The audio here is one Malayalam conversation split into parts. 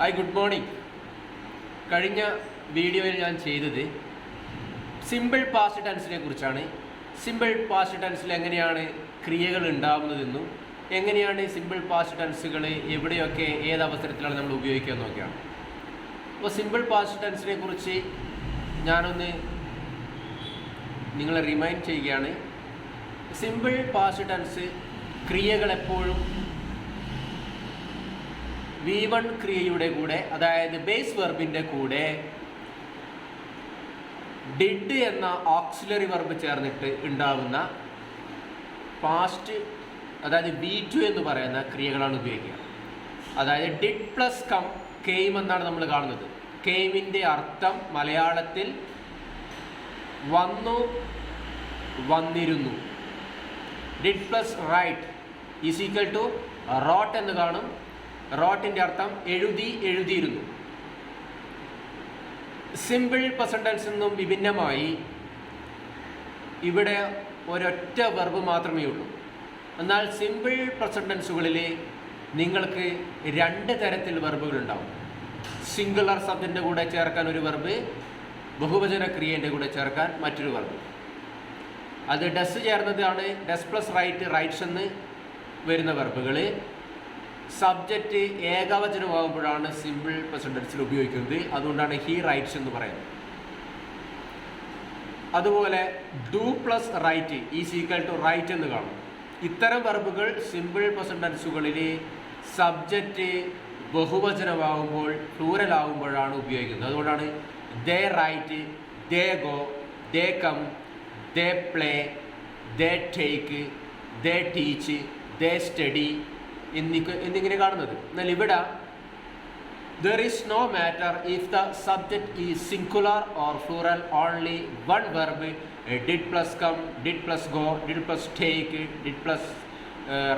ഹായ് ഗുഡ് മോർണിംഗ് കഴിഞ്ഞ വീഡിയോയിൽ ഞാൻ ചെയ്തത് സിമ്പിൾ പാസ്റ്റ് ടെൻസിനെ കുറിച്ചാണ്. സിമ്പിൾ പാസ്റ്റ് ടെൻസിൽ എങ്ങനെയാണ് ക്രിയകൾ ഉണ്ടാകുന്നതെന്നും എങ്ങനെയാണ് സിമ്പിൾ പാസ്റ്റ് ടെൻസുകൾ എവിടെയൊക്കെ ഏത് അവസരത്തിലാണ് നമ്മൾ ഉപയോഗിക്കുക എന്നൊക്കെയാണ് അപ്പോൾ സിമ്പിൾ പാസ്റ്റ് ടെൻസിനെ കുറിച്ച് ഞാനൊന്ന് നിങ്ങളെ റിമൈൻഡ് ചെയ്യുകയാണ്. സിമ്പിൾ പാസ്റ്റ് ടെൻസ് ക്രിയകൾ എപ്പോഴും വി വൺ ക്രിയയുടെ കൂടെ അതായത് ബേസ് വെർബിന്റെ കൂടെ ഡിഡ് എന്ന ഓക്സിലറി വെർബ് ചേർന്നിട്ട് ഉണ്ടാവുന്ന പാസ്റ്റ് അതായത് ബി ടു എന്ന് പറയുന്ന ക്രിയകളാണ് ഉപയോഗിക്കുക. അതായത് ഡിഡ് പ്ലസ് കം കെയിം എന്നാണ് നമ്മൾ കാണുന്നത്. കെയിമിന്റെ അർത്ഥം മലയാളത്തിൽ വന്നു വന്നിരുന്നു. Did plus write is equal to wrote എന്ന് കാണും. റോട്ടിന്റെ അർത്ഥം എഴുതി എഴുതിയിരുന്നു. സിമ്പിൾ പെർസെന്റൻസ് നിന്നും വിഭിന്നമായി ഇവിടെ ഒരൊറ്റ വെർബ് മാത്രമേ ഉള്ളൂ. എന്നാൽ സിമ്പിൾ പെർസെന്റൻസുകളിൽ നിങ്ങൾക്ക് രണ്ട് തരത്തിൽ വെർബുകൾ ഉണ്ടാവും. സിംഗുലർ സബ്ജന്റെ കൂടെ ചേർക്കാൻ ഒരു വെർബ് ബഹുവചന ക്രിയേന്റെ കൂടെ ചേർക്കാൻ മറ്റൊരു വെർബ് അത് ഡസ് ചേർന്നതാണ് ഡസ് പ്ലസ് റൈറ്റ് റൈറ്റ്സ് എന്ന് വരുന്ന വെർബുകൾ സബ്ജക്റ്റ് ഏകവചനമാകുമ്പോഴാണ് സിമ്പിൾ പെർസെന്റൻസിൽ ഉപയോഗിക്കുന്നത്. അതുകൊണ്ടാണ് ഹി റൈറ്റ്സ് എന്ന് പറയുന്നത്. അതുപോലെ do plus write is equal to write എന്ന് കാണും. ഇത്തരം വെർബുകൾ സിമ്പിൾ പെർസെന്റൻസുകളിൽ സബ്ജക്റ്റ് ബഹുവചനമാകുമ്പോൾ പ്ലൂറൽ ആകുമ്പോഴാണ് ഉപയോഗിക്കുന്നത്. അതുകൊണ്ടാണ് they write they go they come they play they take they teach they study എന്നീ എന്നിങ്ങനെ കാണുന്നത്. എന്നാൽ ഇവിടെ there is no matter if the subject is singular or plural only one verb did plus come did plus go did plus take did plus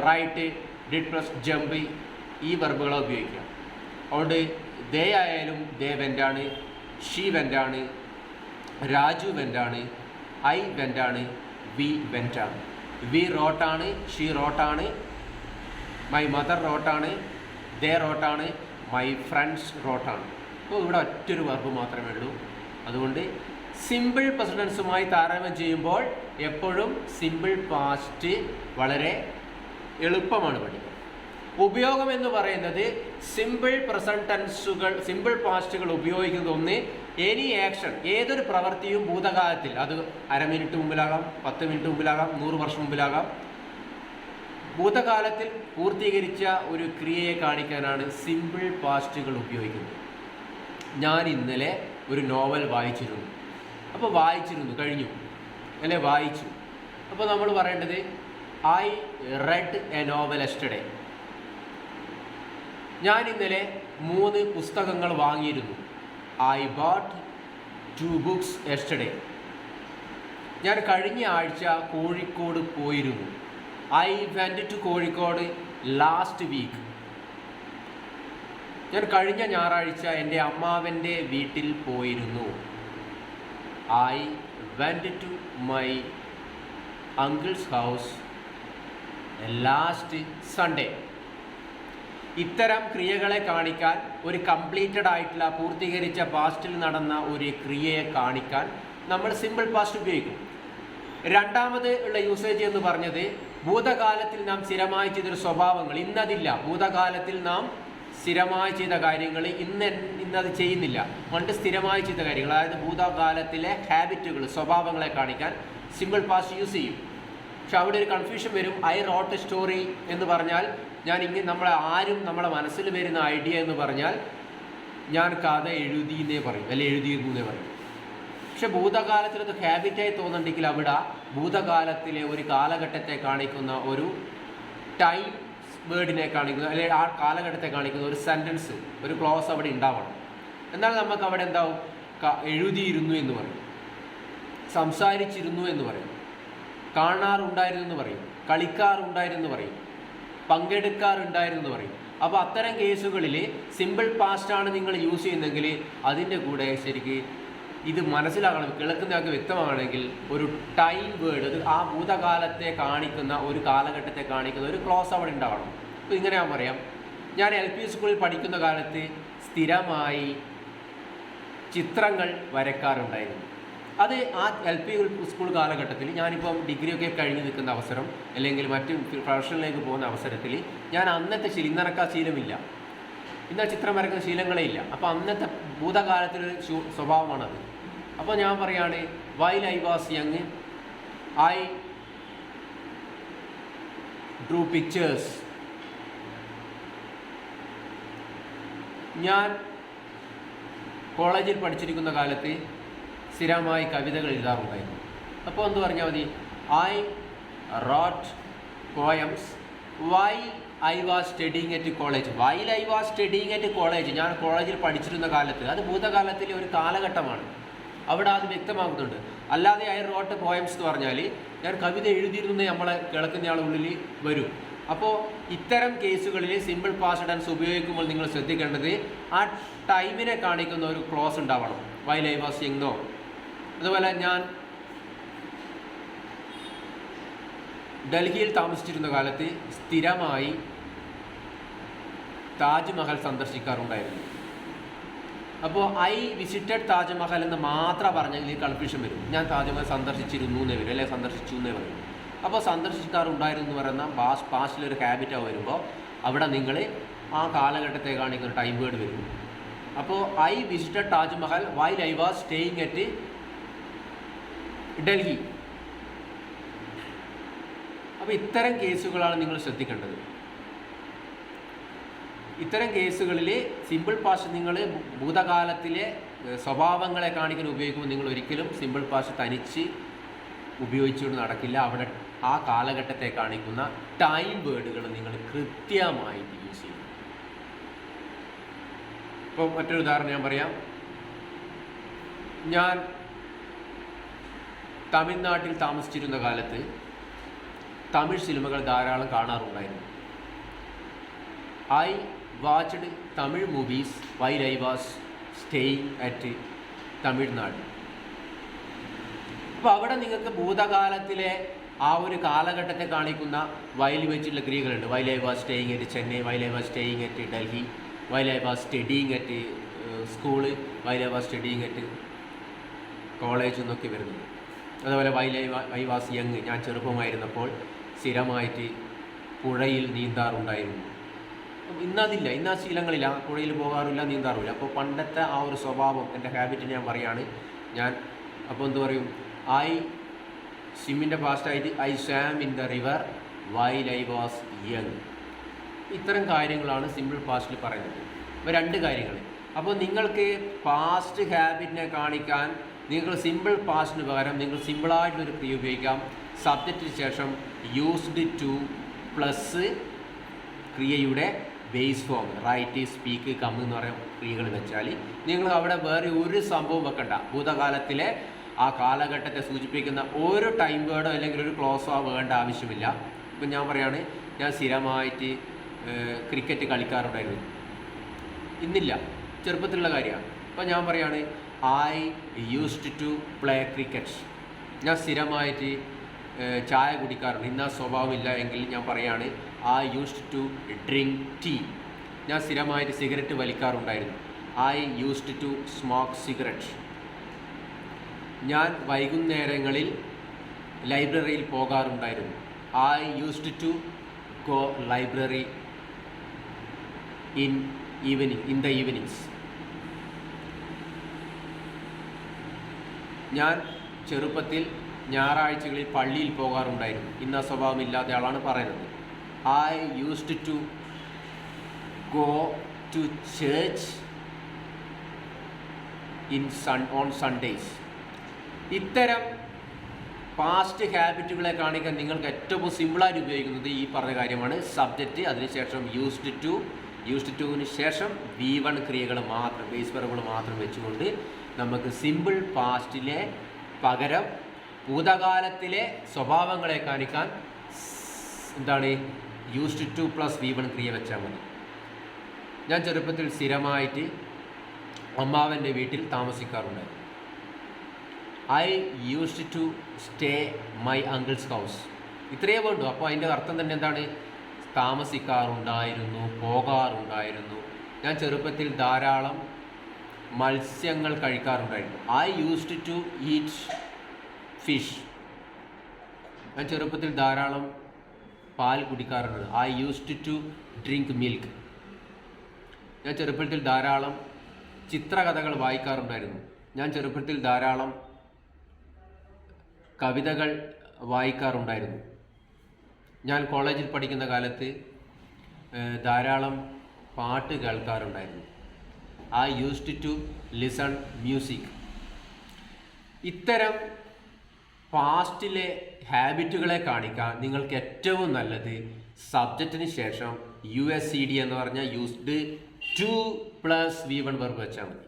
write did plus jump ഈ വെർബുകളെ ഉപയോഗിക്കുക. അതുകൊണ്ട് ദേ ആയാലും ദേ വെന്റാണ് ഷീ വെന്റാണ് രാജു വെന്റാണ് ഐ വെന്റാണ് വി വെന്റാണ് വി റോട്ടാണ് ഷീ റോട്ടാണ് മൈ മദർ റോട്ടാണ് ദേ റോട്ടാണ് മൈ ഫ്രണ്ട്സ് റോട്ടാണ് അപ്പോൾ ഇവിടെ ഒറ്റൊരു വർബ് മാത്രമേ ഉള്ളൂ. അതുകൊണ്ട് സിമ്പിൾ പ്രസിഡൻസുമായി താരതമ്യം ചെയ്യുമ്പോൾ എപ്പോഴും സിമ്പിൾ പാസ്റ്റ് വളരെ എളുപ്പമാണ് പഠിക്കുന്നത് ഉപയോഗം എന്ന് പറയുന്നത് സിമ്പിൾ പ്രസന്റൻസുകൾ സിമ്പിൾ പാസ്റ്റുകൾ ഉപയോഗിക്കുന്നത് ഒന്ന് എനി ആക്ഷൻ ഏതൊരു പ്രവൃത്തിയും ഭൂതകാലത്തിൽ അത് അര മിനിറ്റ് മുമ്പിലാകാം പത്ത് മിനിറ്റ് മുമ്പിലാകാം നൂറ് വർഷം മുമ്പിലാകാം ഭൂതകാലത്തിൽ പൂർത്തീകരിച്ച ഒരു ക്രിയയെ കാണിക്കാനാണ് സിമ്പിൾ പാസ്റ്റുകൾ ഉപയോഗിക്കുന്നത്. ഞാൻ ഇന്നലെ ഒരു നോവൽ വായിച്ചിരുന്നു. അപ്പോൾ വായിച്ചിരുന്നു കഴിഞ്ഞു. അല്ലെ വായിച്ചു. അപ്പോൾ നമ്മൾ പറയേണ്ടത് I read a novel yesterday ഞാൻ ഇന്നലെ മൂന്ന് പുസ്തകങ്ങൾ വാങ്ങിയിരുന്നു. I bought two books yesterday ഞാൻ കഴിഞ്ഞ ആഴ്ച കോഴിക്കോട് പോയിരുന്നു. I went to Kozhikode last week ഞാൻ കഴിഞ്ഞ ഞായറാഴ്ച എന്റെ അമ്മാവന്റെ വീട്ടിൽ പോയിരുന്നു. I went to my uncle's house last Sunday ഇത്തരം ക്രിയകളെ കാണിക്കാൻ ഒരു കംപ്ലീറ്റഡ് ആയിട്ടുള്ള പൂർത്തീകരിച്ച പാസ്റ്റിൽ നടന്ന ഒരു ക്രിയയെ കാണിക്കാൻ നമ്മൾ സിമ്പിൾ പാസ്റ്റ് ഉപയോഗിക്കും. രണ്ടാമത് ഉള്ള യൂസേജ് എന്ന് പറഞ്ഞത് ഭൂതകാലത്തിൽ നാം സ്ഥിരമായി ചെയ്തൊരു സ്വഭാവങ്ങൾ ഇന്നതില്ല. ഭൂതകാലത്തിൽ നാം സ്ഥിരമായി ചെയ്ത കാര്യങ്ങൾ ഇന്ന് ഇന്നത് ചെയ്യുന്നില്ല. പണ്ട് സ്ഥിരമായി ചെയ്ത കാര്യങ്ങൾ അതായത് ഭൂതകാലത്തിലെ ഹാബിറ്റുകൾ സ്വഭാവങ്ങളെ കാണിക്കാൻ സിമ്പിൾ പാസ്റ്റ് യൂസ് ചെയ്യും. പക്ഷെ അവിടെ ഒരു കൺഫ്യൂഷൻ വരും. ഐ റോട്ട് സ്റ്റോറി എന്ന് പറഞ്ഞാൽ ഞാൻ ഇങ്ങനെ നമ്മളെ ആരും നമ്മളെ മനസ്സിൽ വരുന്ന ഐഡിയ എന്ന് പറഞ്ഞാൽ ഞാൻ കഥ എഴുതി എന്നേ പറയും അല്ലെ എഴുതിയിരുന്നു എന്നേ പറയും. പക്ഷെ ഭൂതകാലത്തിൽ അത് ഹാബിറ്റായി തോന്നുന്നുണ്ടെങ്കിൽ അവിടെ ഭൂതകാലത്തിലെ ഒരു കാലഘട്ടത്തെ കാണിക്കുന്ന ഒരു ടൈം വേർഡിനെ കാണിക്കുന്ന അല്ലെങ്കിൽ ആ കാലഘട്ടത്തെ കാണിക്കുന്ന ഒരു സെന്റൻസ് ഒരു ക്ലോസ് അവിടെ ഉണ്ടാവണം. എന്നാൽ നമുക്ക് അവിടെ എന്താവും? എഴുതിയിരുന്നു എന്ന് പറയും. സംസാരിച്ചിരുന്നു എന്ന് പറയും. കാണാറുണ്ടായിരുന്നു എന്ന് പറയും. കളിക്കാറുണ്ടായിരുന്നു എന്ന് പറയും. പങ്കെടുക്കാറുണ്ടായിരുന്നു എന്ന് പറയും. അപ്പോൾ അത്തരം കേസുകളിൽ സിമ്പിൾ പാസ്റ്റാണ് നിങ്ങൾ യൂസ് ചെയ്യുന്നതെങ്കിൽ അതിന്റെ കൂടെ ശരിക്ക് ഇത് മനസ്സിലാക്കണം കേൾക്കുന്നതൊക്കെ വ്യക്തമാണെങ്കിൽ ഒരു ടൈം വേർഡ് അത് ആ ഭൂതകാലത്തെ കാണിക്കുന്ന ഒരു കാലഘട്ടത്തെ കാണിക്കുന്ന ഒരു ക്ലോസ് അവിടെ ഉണ്ടാവണം. അപ്പോൾ ഇങ്ങനെ ഞാൻ പറയാം. ഞാൻ എൽ പി സ്കൂളിൽ പഠിക്കുന്ന കാലത്ത് സ്ഥിരമായി ചിത്രങ്ങൾ വരക്കാറുണ്ടായിരുന്നു അത് ആ എൽ പി സ്കൂൾ കാലഘട്ടത്തിൽ ഞാനിപ്പം ഡിഗ്രിയൊക്കെ കഴിഞ്ഞ് നിൽക്കുന്ന അവസരം അല്ലെങ്കിൽ മറ്റ് പ്രൊഫഷനിലേക്ക് പോകുന്ന അവസരത്തിൽ ഞാൻ അന്നത്തെ ശീലം ഇന്നിറക്കാൻ ശീലമില്ല. ഇന്ന് ചിത്രം വരക്കുന്ന ശീലങ്ങളേ ഇല്ല. അപ്പോൾ അന്നത്തെ ഭൂതകാലത്തിലൊരു സ്വഭാവമാണത്. അപ്പോൾ ഞാൻ പറയാണ് while I was young I drew pictures. ഞാൻ കോളേജിൽ പഠിച്ചിരിക്കുന്ന കാലത്ത് സ്ഥിരമായി കവിതകൾ എഴുതാറുണ്ടായിരുന്നു. അപ്പോൾ എന്ത് പറഞ്ഞാൽ മതി? I wrote poems while I was studying at college. While I was studying at college. ഞാൻ കോളേജിൽ പഠിച്ചിരുന്ന കാലത്ത് അത് ഭൂതകാലത്തിലെ ഒരു കാലഘട്ടമാണ്. അവിടെ അത് വ്യക്തമാകുന്നുണ്ട്. അല്ലാതെ ഐ റോട്ട് പോയംസ് എന്ന് പറഞ്ഞാൽ ഞാൻ കവിത എഴുതിയിരുന്നു നമ്മളെ കേൾക്കുന്നയാളുടെ ഉള്ളിൽ വരും. അപ്പോൾ ഇത്തരം കേസുകളിൽ സിമ്പിൾ പാസ്റ്റ് ടെൻസ് ഉപയോഗിക്കുമ്പോൾ നിങ്ങൾ ശ്രദ്ധിക്കേണ്ടത് ആ ടൈമിനെ കാണിക്കുന്ന ഒരു ക്ലോസ് ഉണ്ടാവണം. വൈൽ ഐ വാസ് യങ്ങോ അതുപോലെ ഞാൻ ഡൽഹിയിൽ താമസിച്ചിരുന്ന കാലത്ത് സ്ഥിരമായി താജ്മഹൽ സന്ദർശിക്കാറുണ്ടായിരുന്നു. അപ്പോൾ ഐ വിസിറ്റഡ് താജ്മഹൽ എന്ന് മാത്രം പറഞ്ഞെങ്കിൽ കൺഫ്യൂഷൻ വരും. ഞാൻ താജ്മഹൽ സന്ദർശിച്ചിരുന്നു എന്നേ വരും അല്ലെങ്കിൽ സന്ദർശിച്ചു എന്നേ വരും. അപ്പോൾ സന്ദർശിക്കാറുണ്ടായിരുന്നു എന്ന് പറയുന്ന പാസ് പാസ്റ്റിലൊരു ഹാബിറ്റാ വരുമ്പോൾ അവിടെ നിങ്ങൾ ആ കാലഘട്ടത്തെ കാണിക്കുന്ന ടൈം വേർഡ് വരും അപ്പോൾ I visited Taj Mahal while I was staying at Delhi. അപ്പോൾ ഇത്തരം കേസുകളാണ് നിങ്ങൾ ശ്രദ്ധിക്കേണ്ടത്. ഇത്തരം കേസുകളിൽ സിമ്പിൾ പാസ്റ്റ് നിങ്ങൾ ഭൂതകാലത്തിലെ സ്വഭാവങ്ങളെ കാണിക്കാൻ ഉപയോഗിക്കുമ്പോൾ നിങ്ങൾ ഒരിക്കലും സിമ്പിൾ പാസ്റ്റ് തനിച്ച് ഉപയോഗിച്ചുകൊണ്ട് നടക്കില്ല. അവിടെ ആ കാലഘട്ടത്തെ കാണിക്കുന്ന ടൈം വേർഡുകൾ നിങ്ങൾ കൃത്യമായിട്ട് യൂസ് ചെയ്യും ഇപ്പോൾ മറ്റൊരു ഉദാഹരണം ഞാൻ പറയാം. ഞാൻ തമിഴ്നാട്ടിൽ താമസിച്ചിരുന്ന കാലത്ത് തമിഴ് സിനിമകൾ ധാരാളം കാണാറുണ്ടായിരുന്നു. I watched Tamil movies while I was staying at Tamil Nadu. അപ്പോൾ അവിടെ നിങ്ങൾക്ക് ഭൂതകാലത്തിലെ ആ ഒരു കാലഘട്ടത്തെ കാണിക്കുന്ന വയൽ വെച്ചുള്ള ക്രിയകളുണ്ട്. While I was staying at Chennai while I was staying at Delhi while I was studying at school while I was studying at college എന്നൊക്കെ വരുന്നത്. അതുപോലെ while I was- I was young ഞാൻ ചെറുപ്പമായിരുന്നപ്പോൾ സ്ഥിരമായിട്ട് പുഴയിൽ നീന്താറുണ്ടായിരുന്നു. ഇന്നതില്ല. ഇന്ന് ആ ശീലങ്ങളില്ല പുഴയിൽ പോകാറില്ല നീന്താറില്ല അപ്പോൾ പണ്ടത്തെ ആ ഒരു സ്വഭാവം എന്റെ ഹാബിറ്റ് ഞാൻ പറയാണ്. ഞാൻ അപ്പോൾ എന്ത് പറയും? ഐ സ്വിമ്മിന്റെ പാസ്റ്റായിട്ട് I swam in the river while I was young ഇത്തരം കാര്യങ്ങളാണ് സിമ്പിൾ പാസ്റ്റിൽ പറയുന്നത്. അപ്പോൾ രണ്ട് കാര്യങ്ങൾ. അപ്പോൾ നിങ്ങൾക്ക് പാസ്റ്റ് ഹാബിറ്റിനെ കാണിക്കാൻ നിങ്ങൾ സിമ്പിൾ പാസ്റ്റിന് പകരം നിങ്ങൾ സിമ്പിളായിട്ടൊരു ക്രിയ ഉപയോഗിക്കാം. സബ്ജക്റ്റിന് ശേഷം used to plus ക്രിയയുടെ base form write speak come എന്ന് പറയുന്ന ക്രിയകൾ വെച്ചാൽ നിങ്ങൾ അവിടെ വേറെ ഒരു സംഭവം വെക്കണ്ട. ഭൂതകാലത്തിലെ ആ കാലഘട്ടത്തെ സൂചിപ്പിക്കുന്ന ഒരു ടൈം വേർഡോ അല്ലെങ്കിൽ ഒരു ക്ലോസോ വേണ്ട ആവശ്യമില്ല. ഇപ്പം ഞാൻ പറയാണ് ഞാൻ സ്ഥിരമായിട്ട് ക്രിക്കറ്റ് കളിക്കാറുണ്ടായിരുന്നു. ഇന്നില്ല. ചെറുപ്പത്തിലുള്ള കാര്യമാണ്. ഇപ്പം ഞാൻ പറയാണ് I used to play cricket ഞാൻ സ്ഥിരമായിട്ട് ചായ കുടിക്കാറുണ്ട്. ഇന്ന് ആ സ്വഭാവമില്ല എങ്കിൽ ഞാൻ പറയാണ് I used to drink tea ഞാൻ സ്ഥിരമായിട്ട് cigarette വലിക്കാറുണ്ടായിരുന്നു. I used to smoke cigarette ഞാൻ വൈകുന്നേരങ്ങളിൽ ലൈബ്രറിയിൽ പോകാറുണ്ടായിരുന്നു. I used to go library in evening in the evenings ഞാൻ ചെറുപ്പത്തിൽ ഞായറാഴ്ചകളിൽ പള്ളിയിൽ പോകാറുണ്ടായിരുന്നു. ഇന്ന സ്വഭാവമില്ലാത്ത ആളാണ് പറയുന്നത്. I used to go to church in sun on Sundays ഇത്തരം പാസ്റ്റ് ഹാബിറ്റുകളെ കാണിക്കാൻ നിങ്ങൾക്ക് ഏറ്റവും സിമ്പിളായിട്ട് ഉപയോഗിക്കുന്നത് ഈ പറഞ്ഞ കാര്യമാണ്. സബ്ജക്റ്റ് അതിനുശേഷം യൂസ്ഡ് ടു യൂസ്ഡ് ടുവിന് ശേഷം വി വൺ ക്രിയകൾ മാത്രം ബേസ് വെറുകൾ മാത്രം വെച്ചുകൊണ്ട് നമുക്ക് സിമ്പിൾ പാസ്റ്റിലെ പകരം ഭൂതകാലത്തിലെ സ്വഭാവങ്ങളെ കാണിക്കാൻ എന്താണ്? Used to plus V one ക്രിയ വെച്ചാൽ മതി. ഞാൻ ചെറുപ്പത്തിൽ സ്ഥിരമായിട്ട് അമ്മാവന്റെ വീട്ടിൽ താമസിക്കാറുണ്ടായിരുന്നു. I used to stay my uncle's house ഇത്രയേ വേണ്ടു. അപ്പോൾ അതിന്റെ അർത്ഥം തന്നെ എന്താണ്? താമസിക്കാറുണ്ടായിരുന്നു പോകാറുണ്ടായിരുന്നു. ഞാൻ ചെറുപ്പത്തിൽ ധാരാളം മത്സ്യങ്ങൾ കഴിക്കാറുണ്ടായിരുന്നു. I used to eat fish ഞാൻ ചെറുപ്പത്തിൽ ധാരാളം പാൽ കുടിക്കാറുണ്ട്. I used to drink milk ഞാൻ ചെറുപ്പത്തിൽ ധാരാളം ചിത്രകഥകൾ വായിക്കാറുണ്ടായിരുന്നു. ഞാൻ ചെറുപ്പത്തിൽ ധാരാളം കവിതകൾ വായിക്കാറുണ്ടായിരുന്നു. ഞാൻ കോളേജിൽ പഠിക്കുന്ന കാലത്ത് ധാരാളം പാട്ട് കേൾക്കാറുണ്ടായിരുന്നു. I used to listen music ഇത്തരം പാസ്റ്റിലെ ഹാബിറ്റുകളെ കാണിക്കാൻ നിങ്ങൾക്ക് ഏറ്റവും നല്ലത് സബ്ജക്റ്റിന് ശേഷം യു എസ് സി ഡി എന്ന് പറഞ്ഞാൽ used to plus V one verb വെച്ചാൽ മതി.